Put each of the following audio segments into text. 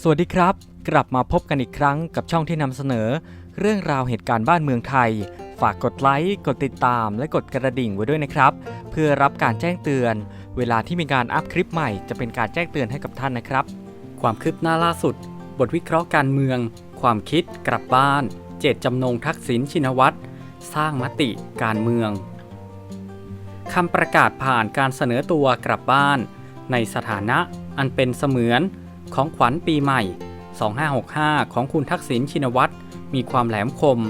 สวัสดีครับ กลับมาพบกันอีกครั้งกับช่องที่นำเสนอ เรื่องราวเหตุการณ์บ้านเมืองไทย ฝากกดไลค์กดติดตาม และกดกระดิ่งไว้ด้วยนะครับ เพื่อรับการแจ้งเตือน เวลาที่มีการอัพคลิปใหม่จะเป็นการแจ้งเตือนให้กับท่านนะครับ ความคืบหน้าล่าสุด บทวิเคราะห์การเมือง ความคิดกลับบ้าน เจตจำนงทักษิณชินวัตรสร้างมติการเมืองคำประกาศผ่านการเสนอตัวกลับบ้าน ในสถานะอันเป็นเสมือน ของขวัญปีใหม่ 2565 ของคุณทักษิณชินวัตรมีความแหลมคม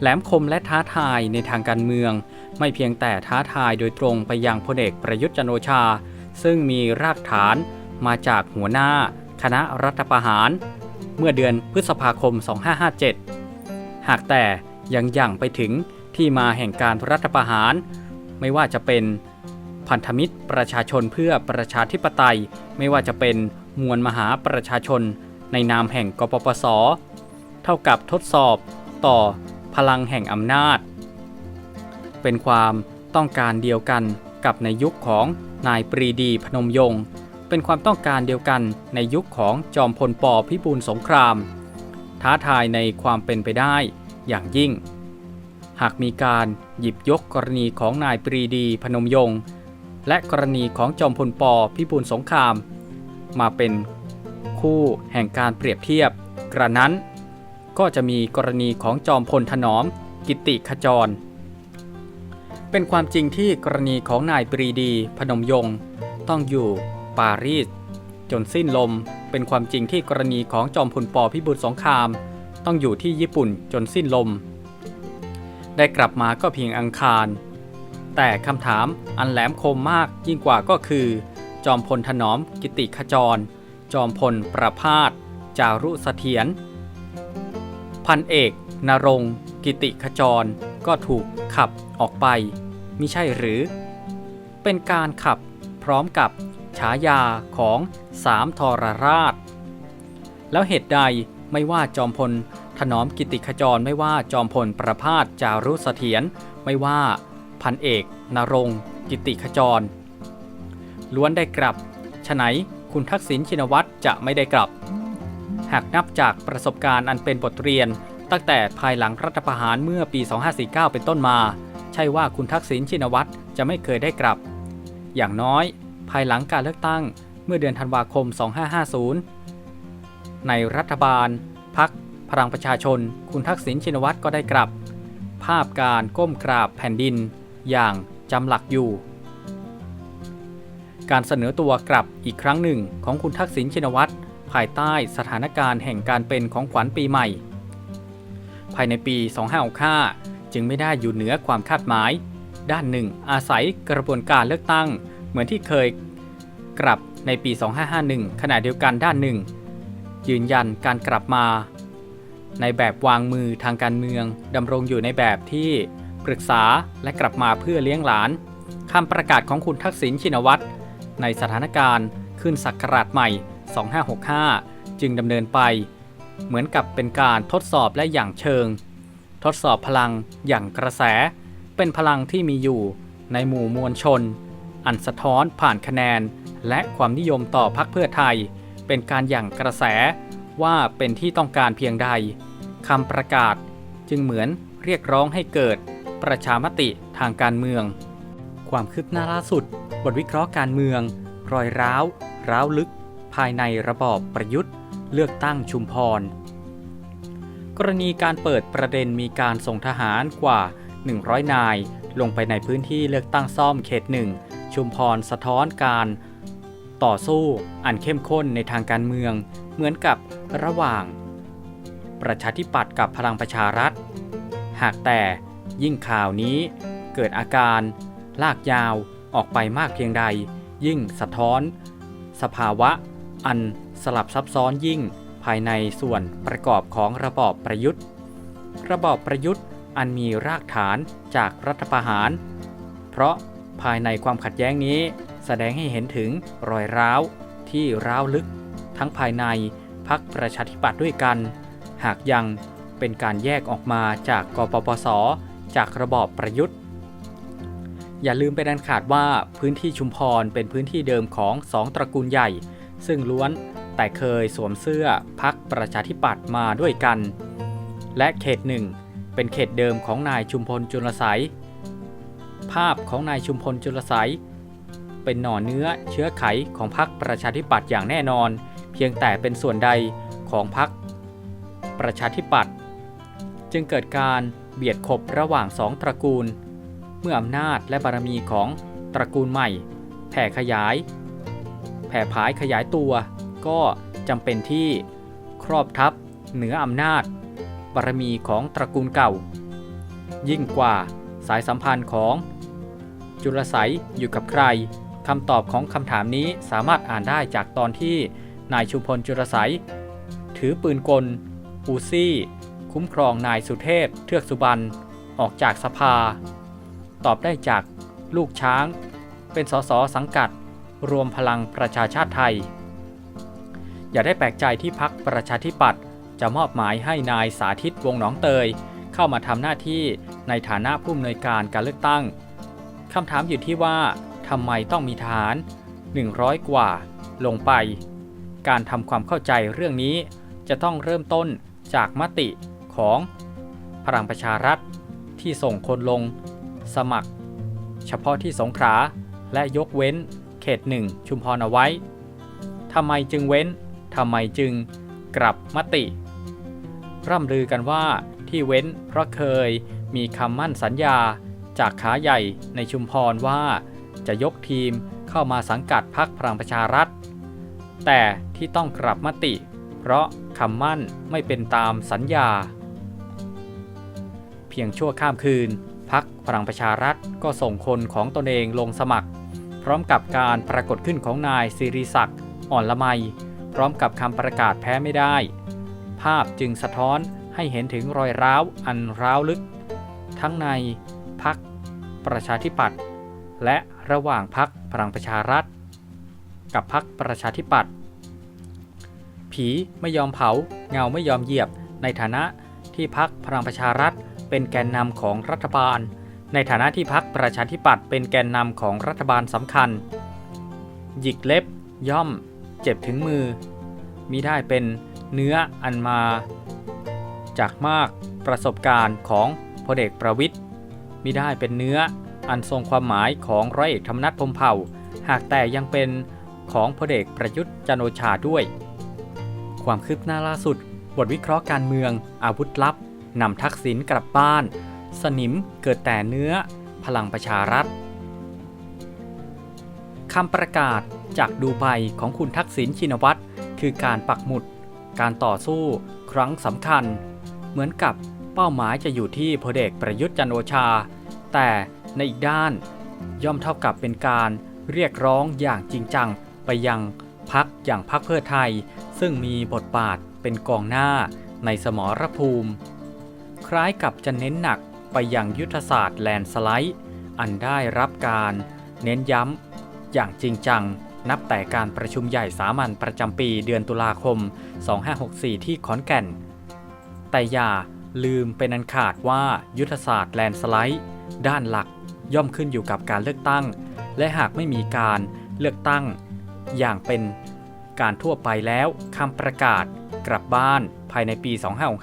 แหลมคมและท้าทายในทางการเมือง ไม่เพียงแต่ท้าทายโดยตรงไปยังพลเอกประยุทธ์จันโอชา ซึ่งมีรากฐานมาจากหัวหน้า คณะรัฐประหาร เมื่อเดือนพฤษภาคม 2557 หากแต่ยังยั่งไปถึงที่มาแห่งการรัฐประหาร ไม่ว่าจะเป็นพันธมิตรประชาชนเพื่อประชาธิปไตย ไม่ว่าจะเป็น มวลมหาประชาชน ในนามแห่งกปปส เท่ากับทดสอบต่อพลังแห่งอำนาจ เป็นความต้องการเดียวกันกับในยุคของนายปรีดีพนมยงค์เป็นความต้องการเดียวกันในยุคของจอมพลปพิบูลสงคราม ท้าทายในความเป็นไปได้อย่างยิ่ง หากมีการหยิบยกกรณีของนายปรีดีพนมยงค์และกรณีของจอมพลปพิบูลสงคราม มาเป็นคู่แห่งการเปรียบเทียบ กระนั้น ก็จะมีกรณีของจอมพลถนอม กิติขจร เป็นความจริงที่กรณีของนายปรีดี พนมยงค์ต้องอยู่ปารีส จนสิ้นลม เป็นความจริงที่กรณีของจอมพลปพิบูลสงคราม ต้องอยู่ที่ญี่ปุ่นจนสิ้นลม ได้กลับมาก็เพียงอังคาร แต่คำถามอันแหลมคมมากยิ่งกว่าก็คือ จอมพลถนอม กิติขจร จอมพลประพาส จารุเสถียร พันเอกนรงกิติขจรก็ถูกขับออกไปมิใช่หรือ เป็นการขับพร้อมกับฉายาของสามทรราช แล้วเหตุใดไม่ว่าจอมพลถนอมกิติขจรไม่ว่าจอมพลประพาสจารุเสถียรไม่ว่าพันเอกนรงกิติขจร ล้วนได้กลับฉะไหนคุณทักษิณชินวัตรจะไม่ได้กลับ หากนับจากประสบการณ์อันเป็นบทเรียน ตั้งแต่ภายหลังรัฐประหารเมื่อปี 2549 เป็นต้นมา ใช่ว่าคุณทักษิณชินวัตรจะไม่เคยได้กลับ อย่างน้อย ภายหลังการเลือกตั้งเมื่อเดือนธันวาคม 2550 ในรัฐบาลพักพลังประชาชน คุณทักษิณชินวัตรก็ได้กลับ ภาพการก้มกราบแผ่นดิน อย่างจำหลักอยู่ การเสนอตัวกลับอีกครั้งหนึ่งของคุณทักษิณชินวัตรภายใต้สถานการณ์แห่งการเป็นของขวัญปีใหม่ ภายในปี 2565 จึงไม่ได้อยู่เหนือความคาดหมาย ด้านหนึ่ง อาศัยกระบวนการเลือกตั้ง เหมือนที่เคยกลับในปี 2551 ขณะเดียวกันด้านหนึ่ง ยืนยันการกลับมา ในแบบวางมือทางการเมืองดำรงอยู่ในแบบที่ปรึกษาและกลับมาเพื่อเลี้ยงหลานคำประกาศของคุณทักษิณชินวัตร ในสถานการณ์ขึ้นศักราชใหม่ 2565 จึงดำเนินไป เหมือนกับเป็นการทดสอบและอย่างเชิง ทดสอบพลังอย่างกระแส เป็นพลังที่มีอยู่ในหมู่มวลชน อันสะท้อนผ่านคะแนน และความนิยมต่อพรรคเพื่อไทย เป็นการอย่างกระแสว่าเป็นที่ต้องการเพียงใดคำประกาศจึงเหมือนเรียกร้องให้เกิดประชามติทางการเมือง ความคืบหน้าล่าสุด บทวิเคราะห์การเมือง รอยร้าว ร้าวลึก ภายในระบอบประยุทธ์ เลือกตั้งชุมพร กรณีการเปิดประเด็นมีการส่งทหารกว่า 100 นาย ลงไปในพื้นที่เลือกตั้งซ่อมเขตหนึ่งชุมพรสะท้อนการต่อสู้อันเข้มข้นในทางการเมือง เหมือนกับระหว่าง ประชาธิปัตย์กับพลังประชารัฐ หากแต่ยิ่งข่าวนี้เกิดอาการลากยาว ออกไปมากเพียงใด ยิ่งสะท้อน สภาวะ อันสลับซับซ้อนยิ่งภายในส่วนประกอบของระบอบประยุทธ์ ระบอบประยุทธ์อันมีรากฐานจากรัฐประหาร เพราะภายในความขัดแย้งนี้ แสดงให้เห็นถึงรอยร้าวที่ร้าวลึก ทั้งภายในพรรคประชาธิปัตย์ด้วยกัน หากยังเป็นการแยกออกมาจากกปปส จากระบอบประยุทธ์ อย่าลืมไปดันขาดว่าพื้นที่ชุมพรเป็นพื้นที่เดิมของสองตระกูลใหญ่ ซึ่งล้วนแต่เคยสวมเสื้อพักประชาธิปัตย์มาด้วยกัน และเขตหนึ่งเป็นเขตเดิมของนายชุมพลจุลไสยภาพของนายชุมพลจุลไสยเป็นหน่อเนื้อเชื้อไขของพรรคประชาธิปัตย์อย่างแน่นอน เพียงแต่เป็นส่วนใดของพรรคประชาธิปัตย์จึงเกิดการเบียดขบระหว่างสองตระกูล เมื่ออำนาจและบารมีของตระกูลใหม่ แผ่ขยาย แผ่ผายขยายตัว ก็จำเป็นที่ครอบทับเหนืออำนาจ บารมีของตระกูลเก่า ยิ่งกว่าสายสัมพันธ์ของ จุลไสยอยู่กับใครคำตอบของคำถามนี้สามารถอ่านได้จากตอนที่นายชุมพลจุลไสยถือปืนกลอูซี่ คุ้มครองนายสุเทพเทือกสุบรรณออกจากสภา ตอบได้จากลูกช้าง เป็นสสสังกัด รวมพลังประชาชาติไทย อย่าได้แปลกใจที่พักประชาธิปัตย์จะมอบหมายให้นายสาธิตวงหนองเตย เข้ามาทำหน้าที่ในฐานะผู้อำนวยการการเลือกตั้งคำถามอยู่ที่ว่าทำไมต้องมีทหาร100 กว่า ลงไป การทำความเข้าใจเรื่องนี้จะต้องเริ่มต้นจากมติของพลังประชารัฐที่ส่งคนลง สมัคร เฉพาะที่สงขลาและยกเว้น เขตหนึ่งชุมพรเอาไว้ทำไมจึงเว้นทำไมจึงกลับมติ ร่ำลือกันว่าที่เว้นเพราะเคยมีคำมั่นสัญญาจากขาใหญ่ในชุมพรว่าจะยกทีมเข้ามาสังกัดพรรคพลังประชารัฐ แต่ที่ต้องกลับมติ เพราะคำมั่นไม่เป็นตามสัญญา เพียงชั่วข้ามคืน พักพลังประชารัฐก็ส่งคนของตนเองลงสมัคร พร้อมกับการปรากฏขึ้นของนายสิริศักดิ์อ่อนละไม พร้อมกับคำประกาศแพ้ไม่ได้ ภาพจึงสะท้อนให้เห็นถึงรอยร้าวอันร้าวลึก ทั้งในพักประชาธิปัตย์และระหว่างพักพลังประชารัฐ กับพักประชาธิปัตย์ผีไม่ยอมเผาเงาไม่ยอมเหยียบในฐานะที่พักพลังประชารัฐ เป็นแกนนำของรัฐบาล ในฐานะที่พักประชาธิปัตย์เป็นแกนนำของรัฐบาลสำคัญ หยิกเล็บ ย่อม เจ็บถึงมือมิได้เป็นเนื้ออันมา จากมากประสบการณ์ของพลเอกประวิทย์มิได้เป็นเนื้ออันทรงความหมายของร้อยเอกธรรมนัฐพมเผ่า หากแต่ยังเป็นของพลเอกประยุทธ์จันโอชาด้วย ความคืบหน้าล่าสุด บทวิเคราะห์การเมือง อาวุธลับ นำทักษิณกลับบ้าน สนิมเกิดแต่เนื้อ พลังประชารัฐคำประกาศจากดูไบของคุณทักษิณชินวัตรคือการปักหมุด การต่อสู้ครั้งสำคัญ เหมือนกับเป้าหมายจะอยู่ที่พลเอกประยุทธ์จันโอชา แต่ในอีกด้าน ย่อมเท่ากับเป็นการเรียกร้องอย่างจริงจังไปยังพักอย่างพักเพื่อไทย ซึ่งมีบทบาทเป็นกองหน้าในสมรภูมิ คล้ายกับจะเน้นหนักไปยังยุทธศาสตร์แลนสไลด์ อันได้รับการเน้นย้ำอย่างจริงจัง นับแต่การประชุมใหญ่สามัญประจำปีเดือนตุลาคม 2564 ที่ขอนแก่น แต่อย่าลืมเป็นอันขาดว่ายุทธศาสตร์แลนสไลด์ ด้านหลักย่อมขึ้นอยู่กับการเลือกตั้ง และหากไม่มีการเลือกตั้งอย่างเป็น การทั่วไปแล้วคำประกาศ กลับบ้านภายในปี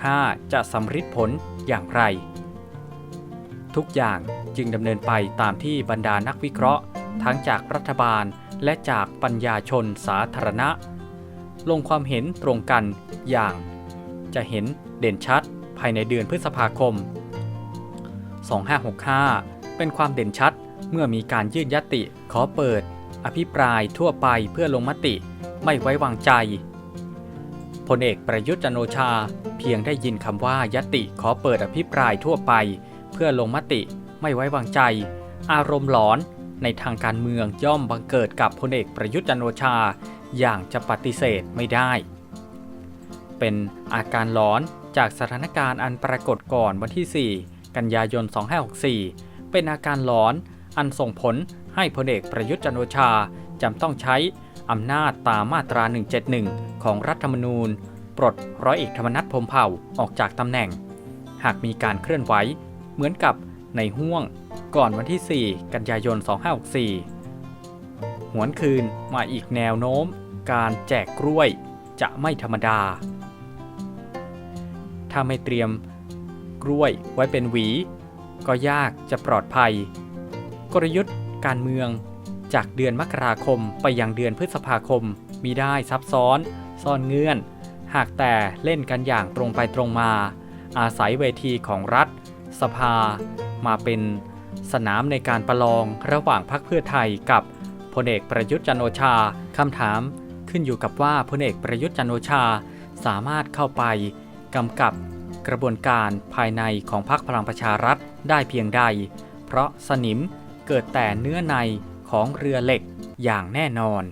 2565 จะสำฤทธิ์ผลอย่างไร ทุกอย่างจึงดำเนินไปตามที่บรรดานักวิเคราะห์ ทั้งจากรัฐบาลและจากปัญญาชนสาธารณะ ลงความเห็นตรงกันอย่าง จะเห็นเด่นชัดภายในเดือนพฤษภาคม 2565 เป็นความเด่นชัดเมื่อมีการยื่นยติขอเปิด อภิปรายทั่วไปเพื่อลงมติ ไม่ไว้วางใจพลเอกประยุทธ์จันโอชา เพียงได้ยินคำว่ายติขอเปิดอภิปรายทั่วไป เพื่อลงมติไม่ไว้วางใจ อารมณ์หลอนในทางการเมืองย่อมบังเกิดกับพลเอกประยุทธ์จันโอชา อย่างจะปฏิเสธไม่ได้ เป็นอาการหลอนจากสถานการณ์อันปรากฏก่อนวันที่ 4 กันยายน 2564 เป็นอาการหลอนอันส่งผลให้พลเอกประยุทธ์จันโอชาจำต้องใช้ อำนาจตามมาตรา 171 ของรัฐธรรมนูญ ปลดร้อยเอกธรรมนัฐพรมเผ่าออกจากตำแหน่ง หากมีการเคลื่อนไหวเหมือนกับในห่วงก่อนวันที่ 4 กันยายน 2564 หวนคืนมาอีกแนวโน้ม การแจกกล้วยจะไม่ธรรมดา ถ้าไม่เตรียมกล้วยไว้เป็นหวี ก็ยากจะปลอดภัย กลยุทธ์การเมือง จากเดือนมกราคมไปยังเดือนพฤษภาคม มีได้ซับซ้อน ซ่อนเงื่อน หากแต่เล่นกันอย่างตรงไปตรงมา อาศัยเวทีของรัฐ สภา มาเป็นสนามในการประลองระหว่างพรรคเพื่อไทยกับพลเอกประยุทธ์จันโอชาคำถามขึ้นอยู่กับว่าพลเอกประยุทธ์จันโอชาสามารถเข้าไปกำกับกระบวนการภายในของพรรคพลังประชารัฐได้เพียงใด เพราะสนิมเกิดแต่เนื้อใน ของเรือเหล็กอย่างแน่นอน